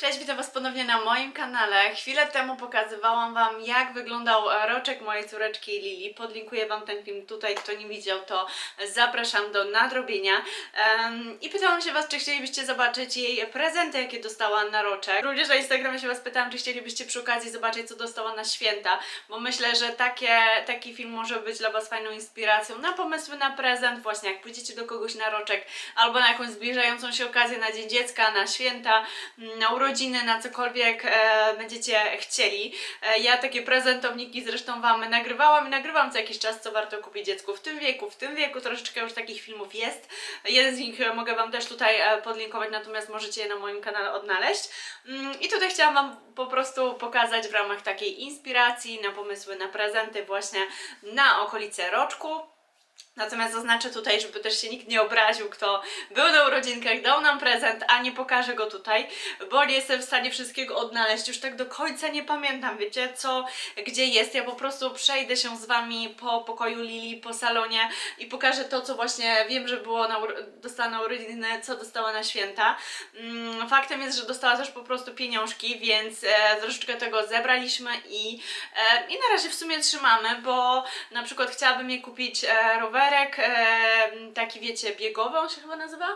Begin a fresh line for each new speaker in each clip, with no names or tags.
Cześć, witam Was ponownie na moim kanale. Chwilę temu pokazywałam Wam, jak wyglądał e, roczek mojej córeczki Lili. Podlinkuję Wam ten film tutaj. Kto nie widział, to zapraszam do nadrobienia. Em, I pytałam się Was, czy chcielibyście zobaczyć jej prezenty, jakie dostała na roczek. Również na Instagramie się Was pytałam, czy chcielibyście przy okazji zobaczyć, co dostała na święta, bo myślę, że takie, taki film może być dla Was fajną inspiracją na pomysły na prezent, właśnie jak pójdziecie do kogoś na roczek, albo na jakąś zbliżającą się okazję na Dzień Dziecka, na święta, mm, na urodziny, na cokolwiek e, będziecie chcieli. E, ja takie prezentowniki zresztą Wam nagrywałam i nagrywam co jakiś czas, co warto kupić dziecku w tym wieku. W tym wieku troszeczkę już takich filmów jest. Jeden z nich e, mogę Wam też tutaj e, podlinkować, natomiast możecie je na moim kanale odnaleźć. Mm, I tutaj chciałam Wam po prostu pokazać w ramach takiej inspiracji na pomysły na prezenty właśnie na okolice roczku. Natomiast zaznaczę tutaj, żeby też się nikt nie obraził, kto był na urodzinkach, dał nam prezent, a nie pokażę go tutaj, bo nie jestem w stanie wszystkiego odnaleźć. Już tak do końca nie pamiętam, wiecie, co, gdzie jest. Ja po prostu przejdę się z Wami po pokoju Lili, po salonie i pokażę to, co właśnie wiem, że było na, dostała na urodziny, co dostała na święta. Mm, faktem jest, że dostała też po prostu pieniążki, więc e, troszeczkę tego zebraliśmy i, e, i na razie w sumie trzymamy, bo na przykład chciałabym jej kupić e, rowerek, taki wiecie, biegowy on się chyba nazywa.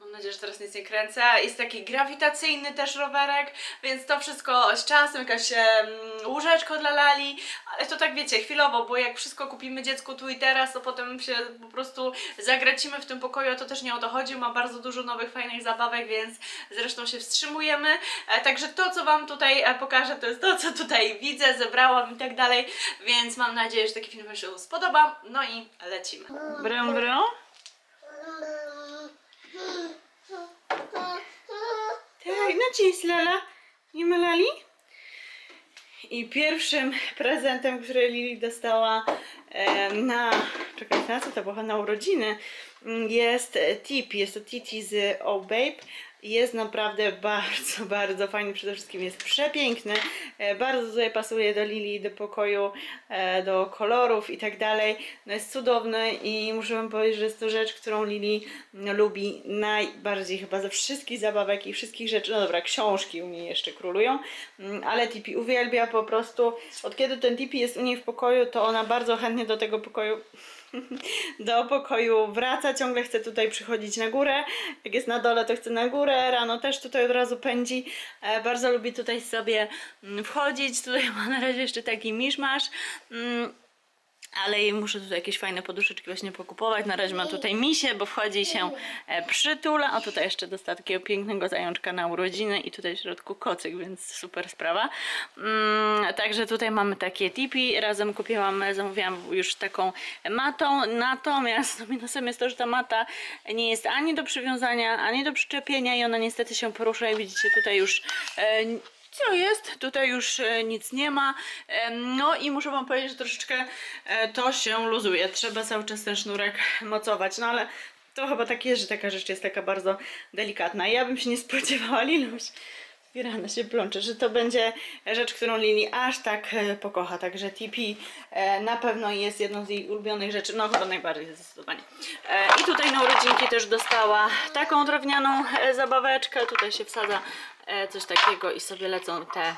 Mam nadzieję, że teraz nic nie kręcę. Jest taki grawitacyjny też rowerek, więc to wszystko z czasem, jakaś łóżeczko dla Lali, ale to tak wiecie, chwilowo, bo jak wszystko kupimy dziecku tu i teraz, to potem się po prostu zagracimy w tym pokoju, a to też nie o to chodzi. Ma bardzo dużo nowych, fajnych zabawek, więc zresztą się wstrzymujemy. E, także to, co Wam tutaj e, pokażę, to jest to, co tutaj widzę, zebrałam i tak dalej, więc mam nadzieję, że taki film Wam się spodoba. No i lecimy. Brę, brę. Tak, naciś Lala. Nie ma Lali? I pierwszym prezentem, który Lili dostała na, czekaj, na co to było? Na urodziny, mm, jest tip, jest to Titi z Oh Babe. Jest naprawdę bardzo, bardzo fajny, przede wszystkim jest przepiękny, e, bardzo tutaj pasuje do Lili, do pokoju, e, do kolorów i tak dalej. No jest cudowny i muszę wam powiedzieć, że jest to rzecz, którą Lili no, lubi najbardziej chyba ze wszystkich zabawek i wszystkich rzeczy. No dobra, książki u niej jeszcze królują, mm, ale Tipi uwielbia po prostu. Od kiedy ten Tipi jest u niej w pokoju, to ona bardzo chętnie do tego pokoju do pokoju wraca, ciągle chce tutaj przychodzić na górę. Jak jest na dole, to chce na górę. Rano też tutaj od razu pędzi. E, bardzo lubi tutaj sobie mm, wchodzić. Tutaj ma na razie jeszcze taki miszmasz. Ale jej muszę tutaj jakieś fajne poduszeczki właśnie pokupować. Na razie ma tutaj misie, bo wchodzi się e, przytula. A tutaj jeszcze dostała takiego pięknego zajączka na urodziny i tutaj w środku kocyk, więc super sprawa. Mm, także tutaj mamy takie tipi. Razem kupiłam, zamówiłam już taką matą. Natomiast no, minusem jest to, że ta mata nie jest ani do przywiązania, ani do przyczepienia i ona niestety się porusza i widzicie tutaj już e, co jest? Tutaj już e, nic nie ma. No i muszę Wam powiedzieć, że troszeczkę e, to się luzuje. Trzeba cały czas ten sznurek mocować, no ale to chyba tak jest, że taka rzecz jest taka bardzo delikatna. Ja bym się nie spodziewała, Liluś, Wirana się plącze, że to będzie rzecz, którą Lili aż tak e, pokocha. Także TP e, na pewno jest jedną z jej ulubionych rzeczy, no chyba najbardziej zdecydowanie. I tutaj na urodzinki też dostała taką drewnianą zabaweczkę. Tutaj się wsadza coś takiego i sobie lecą te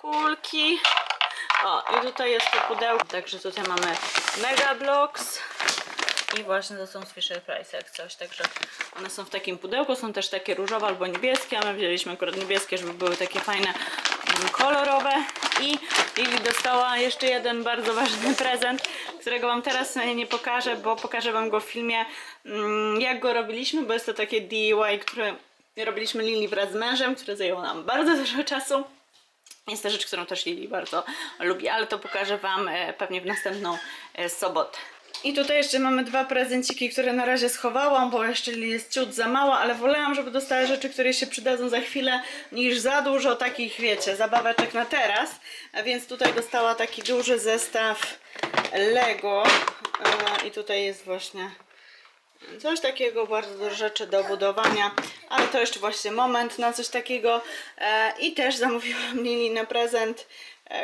kulki. O, i tutaj jest to pudełko, także tutaj mamy Mega Blocks. I właśnie to są z Fisher Price jak coś, także one są w takim pudełku, są też takie różowe albo niebieskie, a my wzięliśmy akurat niebieskie, żeby były takie fajne, mm, kolorowe. I Lili dostała jeszcze jeden bardzo ważny prezent, którego Wam teraz e, nie pokażę, bo pokażę Wam go w filmie, mm, jak go robiliśmy, bo jest to takie DIY, które robiliśmy Lili wraz z mężem, które zajęło nam bardzo dużo czasu. Jest to rzecz, którą też Lili bardzo lubi, ale to pokażę Wam e, pewnie w następną e, sobotę. I tutaj jeszcze mamy dwa prezenciki, które na razie schowałam, bo jeszcze jest ciut za mała, ale wolałam, żeby dostała rzeczy, które się przydadzą za chwilę, niż za dużo takich, wiecie, zabaweczek na teraz. A więc tutaj dostała taki duży zestaw Lego E, i tutaj jest właśnie Coś takiego, bardzo dużo rzeczy do budowania, ale to jeszcze właśnie moment na coś takiego. E, I też zamówiłam Lili na prezent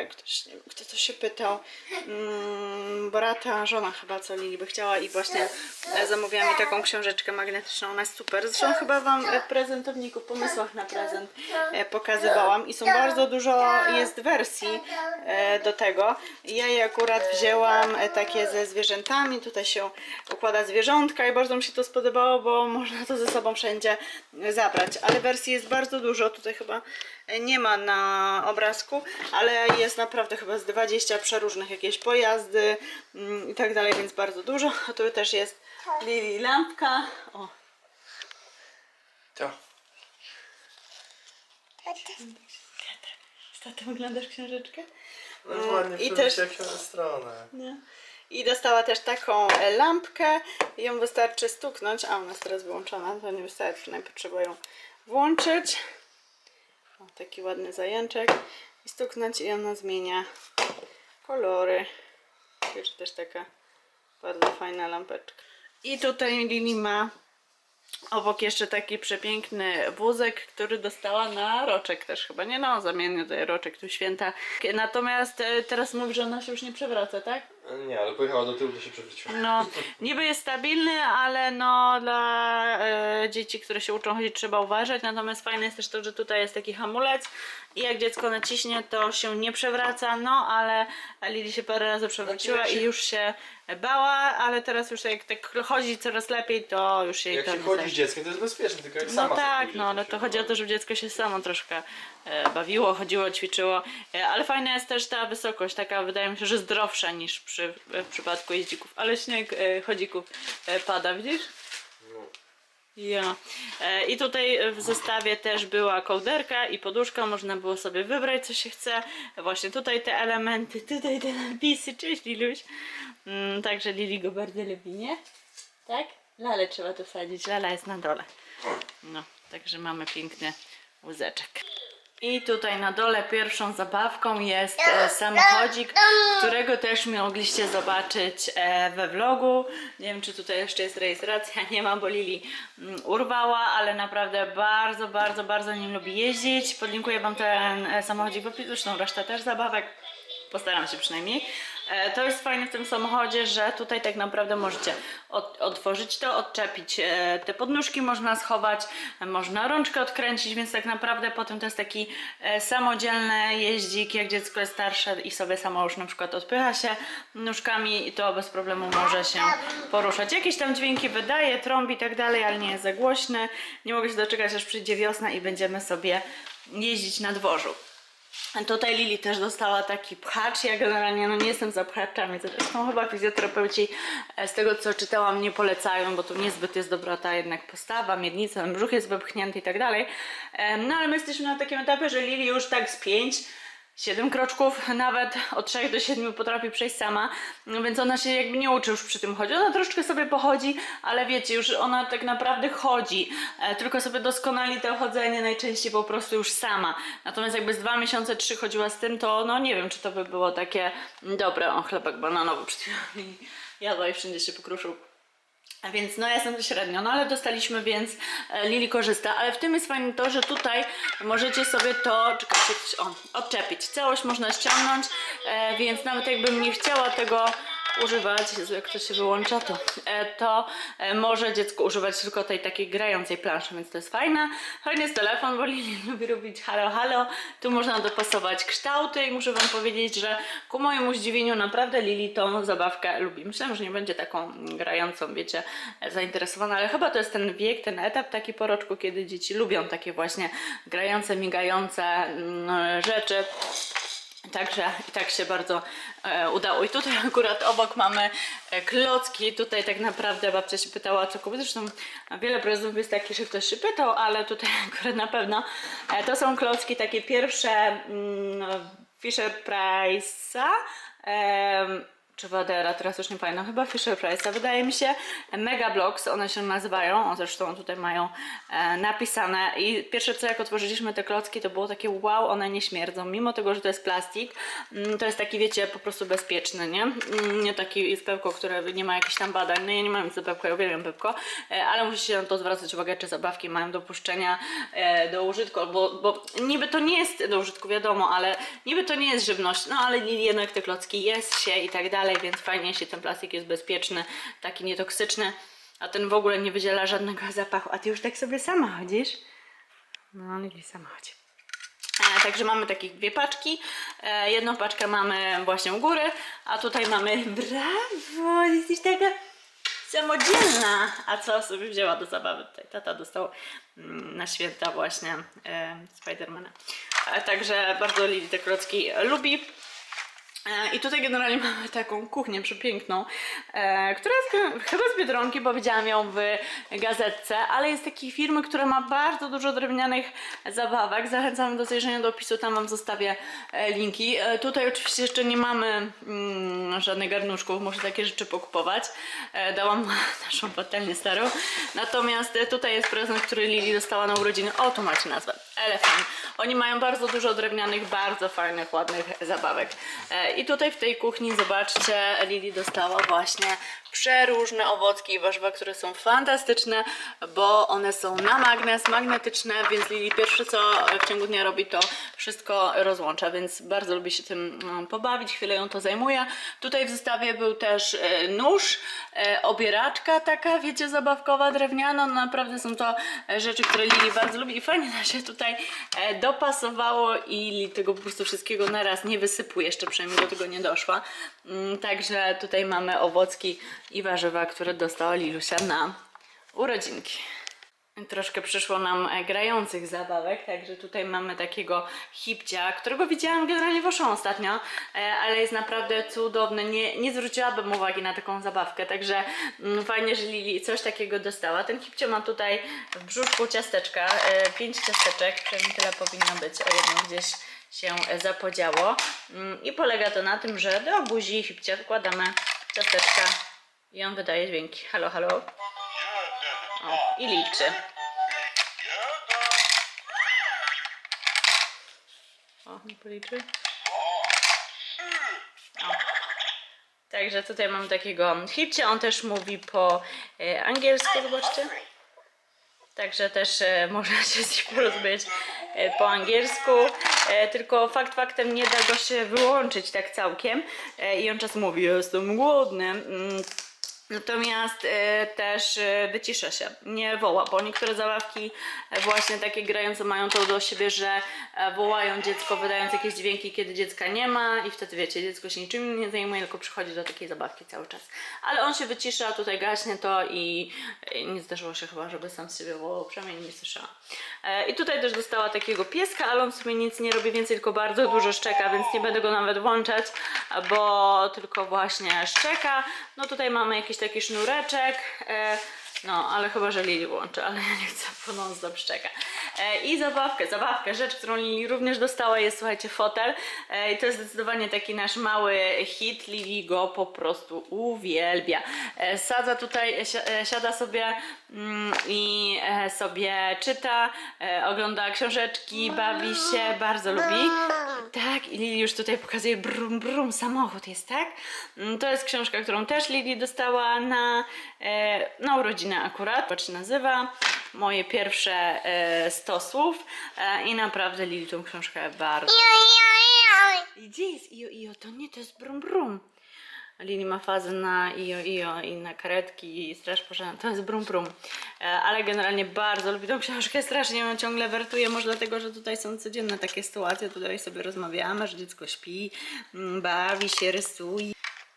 ktoś, nie wiem, kto to się pytał. Mm, Borata, żona chyba, co Lili by chciała i właśnie e, zamówiła mi taką książeczkę magnetyczną, ona jest super. Zresztą chyba Wam e, w prezentowniku, pomysłach na prezent e, pokazywałam i są bardzo dużo, jest wersji e, do tego. Ja je akurat wzięłam e, takie ze zwierzętami, tutaj się układa zwierzątka i bardzo mi się to spodobało, bo można to ze sobą wszędzie zabrać. Ale wersji jest bardzo dużo, tutaj chyba e, nie ma na obrazku, ale jest naprawdę chyba z 20 przeróżnych jakieś pojazdy mm, i tak dalej, więc bardzo dużo. A tu też jest Lili lampka. O,
To.
z tatą oglądasz książeczkę?
No ładnie
I
I
też-
jak stronę.
Nie. I dostała też taką e, lampkę. Ją wystarczy stuknąć. A ona jest teraz wyłączona, to nie wystarczy. Najpierw trzeba ją włączyć. O, taki ładny zajączek. I stuknąć i ona zmienia kolory. Także też taka bardzo fajna lampeczka. I tutaj Lili ma obok jeszcze taki przepiękny wózek, który dostała na roczek też chyba, nie no, zamiennie tutaj roczek tu święta. Natomiast e, teraz mówi, że ona się już nie przewraca, tak?
Nie, ale pojechała do tyłu, to się przewróciła.
No, niby jest stabilny, ale no dla e, dzieci, które się uczą chodzić trzeba uważać. Natomiast fajne jest też to, że tutaj jest taki hamulec i jak dziecko naciśnie, to się nie przewraca. No, ale Lili się parę razy przewróciła
Znaczy,
i
się-
już się bała, ale teraz już jak tak chodzi coraz lepiej, to już jej
Jak
to
się
nie
chodzi z dzieckiem, to jest bezpieczne, tylko jak
No tak,
pójdzie,
no
się
to chodzi o to, żeby dziecko się samo troszkę e, bawiło, chodziło, ćwiczyło. E, ale fajna jest też ta wysokość, taka wydaje mi się, że zdrowsza niż przy, w przypadku jeździków. Ale śnieg e, chodzików e, pada, widzisz?
No.
Ja. E, I tutaj w zestawie też była kołderka i poduszka, można było sobie wybrać co się chce. Właśnie tutaj te elementy, tutaj te napisy, cześć Liluś. Mm, także Lili go bardzo lubi, nie? Tak? Lalę trzeba tu wsadzić, Lala jest na dole. No, także mamy piękny wózeczek. I tutaj na dole pierwszą zabawką jest e, samochodzik, którego też mogliście zobaczyć e, we vlogu. Nie wiem, czy tutaj jeszcze jest rejestracja, nie ma, bo Lili mm, urwała, ale naprawdę bardzo, bardzo, bardzo nim lubi jeździć. Podlinkuję Wam ten e, samochodzik w opisie, zresztą reszta też zabawek. Postaram się przynajmniej. E, To jest fajne w tym samochodzie, że tutaj tak naprawdę możecie otworzyć to, odczepić e, te podnóżki, można schować, można rączkę odkręcić, więc tak naprawdę potem to jest taki e, samodzielny jeździk, jak dziecko jest starsze i sobie samo już na przykład odpycha się nóżkami i to bez problemu może się poruszać. Jakieś tam dźwięki wydaje, trąbi i tak dalej, ale nie jest za głośny. Nie mogę się doczekać, aż przyjdzie wiosna i będziemy sobie jeździć na dworzu. Tutaj Lili też dostała taki pchacz. Ja generalnie no nie jestem za pchaczami. Zresztą chyba fizjoterapeuci e, z tego co czytałam nie polecają, bo tu niezbyt jest dobra ta jednak postawa, miednica, brzuch jest wypchnięty i tak dalej. Em, No ale my jesteśmy na takim etapie, że Lili już tak z pięć Siedem kroczków, nawet od 3 do 7 potrafi przejść sama, no więc ona się jakby nie uczy już przy tym chodzić. Ona troszeczkę sobie pochodzi, ale wiecie, już ona tak naprawdę chodzi, e, tylko sobie doskonali to chodzenie najczęściej po prostu już sama. Natomiast jakby z dwa miesiące, trzy chodziła z tym, to no nie wiem, czy to by było takie dobre. O, chlebek bananowy przed chwilą jadła i wszędzie się pokruszył. Więc no ja jestem średnio, no ale dostaliśmy, więc e, Lili korzysta. Ale w tym jest fajne to, że tutaj możecie sobie to, czekajcie, o, odczepić. Całość można ściągnąć, e, więc nawet jakbym nie chciała tego używać, jak to się wyłącza, to, e, to e, może dziecko używać tylko tej takiej grającej planszy, więc to jest fajne. Fajny jest telefon, bo Lili lubi robić halo halo. Tu można dopasować kształty i muszę wam powiedzieć, że ku mojemu zdziwieniu naprawdę Lili tą zabawkę lubi. Myślałam, że nie będzie taką grającą, wiecie, zainteresowana, ale chyba to jest ten wiek, ten etap taki po roczku, kiedy dzieci lubią takie właśnie grające, migające mm, rzeczy. Także i tak się bardzo e, udało. I tutaj akurat obok mamy e, klocki. Tutaj tak naprawdę babcia się pytała, co kupić. Zresztą wiele prezentów jest takich, że ktoś się pytał, ale tutaj akurat na pewno e, to są klocki takie pierwsze mm, Fisher Price'a. em, czy Wadera, teraz już nie pamiętam, chyba Fisher Price, wydaje mi się Mega Blocks, one się nazywają, o zresztą tutaj mają e, napisane. I pierwsze co jak otworzyliśmy te klocki to było takie wow, one nie śmierdzą, mimo tego, że to jest plastik, mm, to jest taki wiecie, po prostu bezpieczny, nie? Mm, Nie taki jest pełko, które nie ma jakichś tam badań, no ja nie mam nic do pełka, ja uwielbiam pełko, e, ale musicie na to zwracać uwagę, czy zabawki mają dopuszczenia e, do użytku, bo, bo niby to nie jest do użytku, wiadomo, ale niby to nie jest żywność, no ale jednak te klocki jest się i tak dalej, więc fajnie, jeśli ten plastik jest bezpieczny, taki nietoksyczny, a ten w ogóle nie wydziela żadnego zapachu. A ty już tak sobie sama chodzisz? No, Lili sama chodzi. E, także mamy takich dwie paczki. E, jedną paczkę mamy właśnie u góry, a tutaj mamy brawo, jesteś taka samodzielna. A co sobie wzięła do zabawy? Tutaj tata dostał mm, na święta właśnie e, Spidermana. E, także bardzo Lili te klocki lubi. E, I tutaj generalnie mamy taką kuchnię przepiękną, e, która jest ch- chyba z Biedronki, bo widziałam ją w gazetce, ale jest takiej firmy, która ma bardzo dużo drewnianych zabawek. Zachęcam do zajrzenia do opisu, tam Wam zostawię e, linki. Tutaj oczywiście jeszcze nie mamy mm, żadnych garnuszków, muszę takie rzeczy pokupować. Dałam naszą patelnię starą. Natomiast tutaj jest prezent, który Lili dostała na urodziny. O, tu macie nazwę. Elefant. Oni mają bardzo dużo drewnianych, bardzo fajnych, ładnych zabawek. E, I tutaj w tej kuchni, zobaczcie, Lili dostała właśnie przeróżne owocki i warzywa, które są fantastyczne, bo one są na magnes, magnetyczne, więc Lili pierwsze co w ciągu dnia robi, to wszystko rozłącza, więc bardzo lubi się tym mm, pobawić, chwilę ją to zajmuje. Tutaj w zestawie był też e, nóż, e, obieraczka taka, wiecie, zabawkowa, drewniana, no naprawdę są to e, rzeczy, które Lili bardzo lubi i fajnie nam się tutaj dopasowało i tego po prostu wszystkiego naraz nie wysypuje, jeszcze przynajmniej do tego nie doszła. Mm, Także tutaj mamy owocki i warzywa, które dostała Lilusia na urodzinki. Troszkę przyszło nam e, grających zabawek, także tutaj mamy takiego hipcia, którego widziałam generalnie w Auchan ostatnio, e, ale jest naprawdę cudowny. Nie, nie zwróciłabym uwagi na taką zabawkę, także mm, fajnie, że Lili coś takiego dostała. Ten hipcio ma tutaj w brzuszku ciasteczka, e, pięć ciasteczek, przynajmniej tyle powinno być, o jedno gdzieś się e, zapodziało. Mm, I polega to na tym, że do buzi hipcia wkładamy ciasteczka i on wydaje dźwięki. Halo, halo. O, i liczy. O, nie policzy. Także tutaj mam takiego hipcia, on też mówi po e, angielsku, zobaczcie. Także też e, można się z nim porozumieć po angielsku. E, tylko fakt faktem nie da go się wyłączyć tak całkiem. E, I on czasem mówi, jestem głodny. Natomiast e, też wycisza się, nie woła, bo niektóre zabawki e, właśnie takie grające mają to do siebie, że e, wołają dziecko wydając jakieś dźwięki, kiedy dziecka nie ma i wtedy wiecie, dziecko się niczym nie zajmuje, tylko przychodzi do takiej zabawki cały czas. Ale on się wycisza, tutaj gaśnie to i e, nie zdarzyło się chyba, żeby sam z siebie wołał, przynajmniej nie słyszałam. E, I tutaj też dostała takiego pieska, ale on w sumie nic nie robi więcej, tylko bardzo dużo szczeka, więc nie będę go nawet włączać, bo tylko właśnie szczeka. No tutaj mamy jakiś taki sznureczek. E, no, ale chyba, że Lili włączy, ale ja nie chcę, bo non stop. E, I zabawkę, zabawkę, rzecz, którą Lili również dostała jest, słuchajcie, fotel. E, I to jest zdecydowanie taki nasz mały hit. Lili go po prostu uwielbia. E, sadza tutaj, e, si- e, siada sobie mm, i e, sobie czyta, e, ogląda książeczki, bawi się, bardzo lubi. Tak, i Lili już tutaj pokazuje brum brum, samochód jest, tak? Mm, To jest książka, którą też Lili dostała na, e, na urodziny akurat, patrz się nazywa. Moje pierwsze e, 100 słów e, i naprawdę Lili tą książkę bardzo. I Gdzie jest Io Io? To nie, to jest brum brum. Lili ma fazę na Io Io i na karetki i straż pożarna. To jest brum brum. E, Ale generalnie bardzo lubi tą książkę, strasznie ją ciągle wertuję. Może dlatego, że tutaj są codzienne takie sytuacje. Tutaj sobie rozmawiamy, że dziecko śpi, mm, bawi się, rysuje.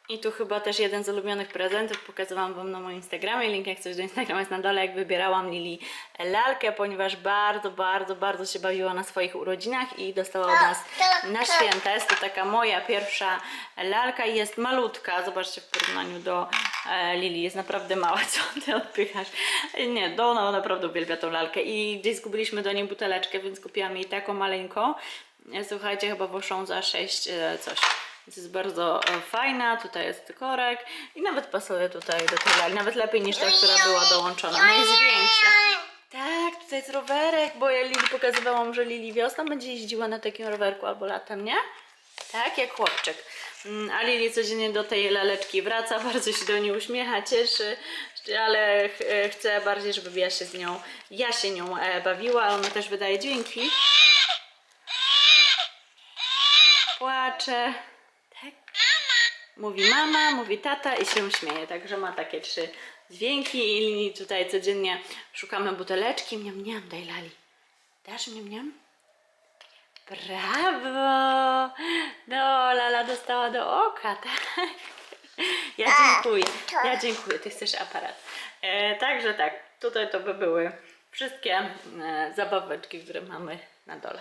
I tu chyba też jeden z ulubionych prezentów pokazywałam Wam na moim Instagramie. Link jak coś do Instagrama jest na dole, jak wybierałam Lili lalkę, ponieważ bardzo, bardzo, bardzo się bawiła na swoich urodzinach i dostała od nas na święta. Jest to taka moja pierwsza lalka i jest malutka. Zobaczcie w porównaniu do e, Lili. Jest naprawdę mała. Co ty odpychasz? Nie, do ona naprawdę uwielbia tą lalkę i gdzieś zgubiliśmy do niej buteleczkę, więc kupiłam jej taką maleńką. E, Słuchajcie, chyba poszłą za 6 e, coś. Więc jest bardzo e, fajna, tutaj jest korek i nawet pasuje tutaj do tej lali, nawet lepiej niż ta, która była dołączona, no jest większa. Tak, tutaj jest rowerek, bo ja Lili pokazywałam, że Lili wiosną będzie jeździła na takim rowerku albo latem, nie? Tak, jak chłopczyk. Mm, A Lili codziennie do tej laleczki wraca, bardzo się do niej uśmiecha, cieszy, ale ch- e, chce bardziej, żeby ja się z nią, ja się nią e, bawiła, ona też wydaje dźwięki. Płacze. Tak. Mówi mama, mówi tata i się śmieje, także ma takie trzy dźwięki i tutaj codziennie szukamy buteleczki. Miam, miam, daj Lali. Dasz miam, miam? Brawo! No, Lala dostała do oka, tak? Ja dziękuję. Ja dziękuję. Ty chcesz aparat. E, także tak, tutaj to by były wszystkie e, zabaweczki, które mamy na dole.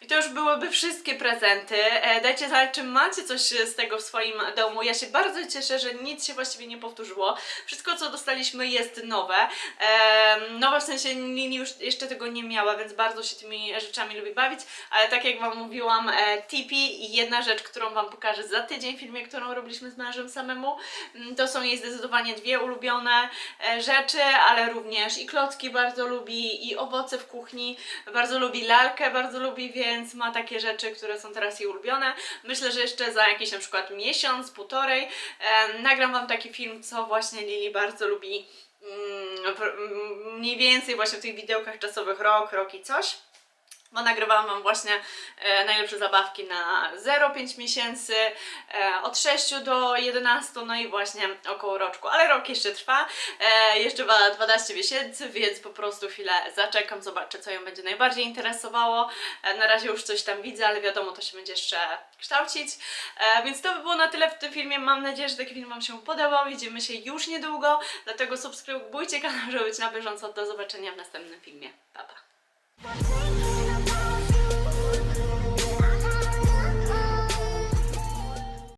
I to już byłyby wszystkie prezenty. E, dajcie znać, czy macie coś z tego w swoim domu. Ja się bardzo cieszę, że nic się właściwie nie powtórzyło. Wszystko, co dostaliśmy, jest nowe. E, nowe w sensie Lili już jeszcze tego nie miała, więc bardzo się tymi rzeczami lubi bawić. Ale tak jak Wam mówiłam, e, Tipi i jedna rzecz, którą Wam pokażę za tydzień w filmie, którą robiliśmy z mężem samemu, mm, to są jej zdecydowanie dwie ulubione e, rzeczy, ale również i klocki bardzo lubi, i owoce w kuchni. Bardzo lubi lalkę, bardzo lubi, więc ma takie rzeczy, które są teraz jej ulubione. Myślę, że jeszcze za jakiś na przykład miesiąc, półtorej e, nagram Wam taki film, co właśnie Lili bardzo lubi mm, mniej więcej właśnie w tych widełkach czasowych rok, rok i coś. Bo nagrywałam Wam właśnie e, najlepsze zabawki na 0,5 miesięcy, e, od 6 do 11, no i właśnie około roczku. Ale rok jeszcze trwa, e, jeszcze ma 12 miesięcy, więc po prostu chwilę zaczekam, zobaczę co ją będzie najbardziej interesowało. E, na razie już coś tam widzę, ale wiadomo, to się będzie jeszcze kształcić. E, więc to by było na tyle w tym filmie. Mam nadzieję, że taki film Wam się podobał. Widzimy się już niedługo, dlatego subskrybujcie kanał, żeby być na bieżąco. Do zobaczenia w następnym filmie. Pa, pa.